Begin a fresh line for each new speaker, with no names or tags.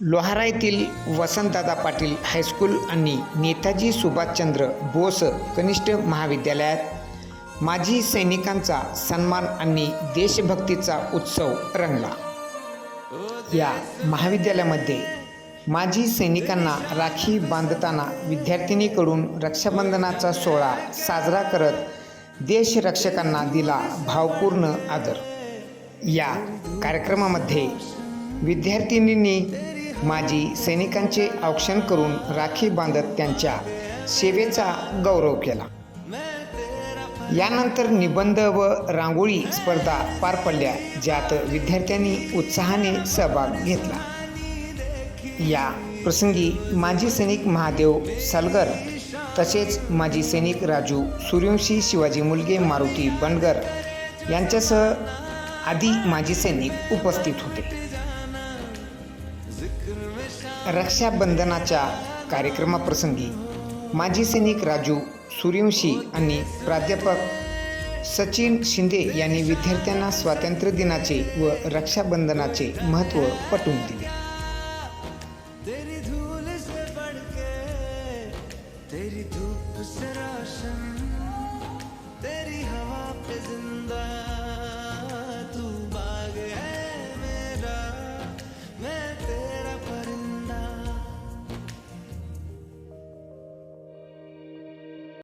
लोहारा येथील वसंतदादा पाटील हायस्कूल आणि नेताजी सुभाषचंद्र बोस कनिष्ठ महाविद्यालयात माजी सैनिकांचा सन्मान आणि देशभक्तीचा उत्सव रंगला. या महाविद्यालयामध्ये माजी सैनिकांना राखी बांधताना विद्यार्थिनीकडून रक्षाबंधनाचा सोहळा साजरा करत देशरक्षकांना दिला भावपूर्ण आदर. या कार्यक्रमामध्ये विद्यार्थिनींनी माजी सैनिकांचे औक्षण करून राखी बांधत त्यांच्या सेवेचा गौरव केला. यानंतर निबंध व रांगोळी स्पर्धा पार पडल्या ज्यात विद्यार्थ्यांनी उत्साहाने सहभाग घेतला. या प्रसंगी माजी सैनिक महादेव सलगर तसेच माजी सैनिक राजू सूर्यवंशी शिवाजी मुलगे मारुती बंडगर यांच्यासह आदी माजी सैनिक उपस्थित होते. रक्षाबंधनाच्या कार्यक्रमाप्रसंगी माजी सैनिक राजू सूर्यवंशी आणि प्राध्यापक सचिन शिंदे यांनी विद्यार्थ्यांना स्वातंत्र्य दिनाचे व रक्षाबंधनाचे महत्त्व पटवून दिले.
तेरी धूप से रोशन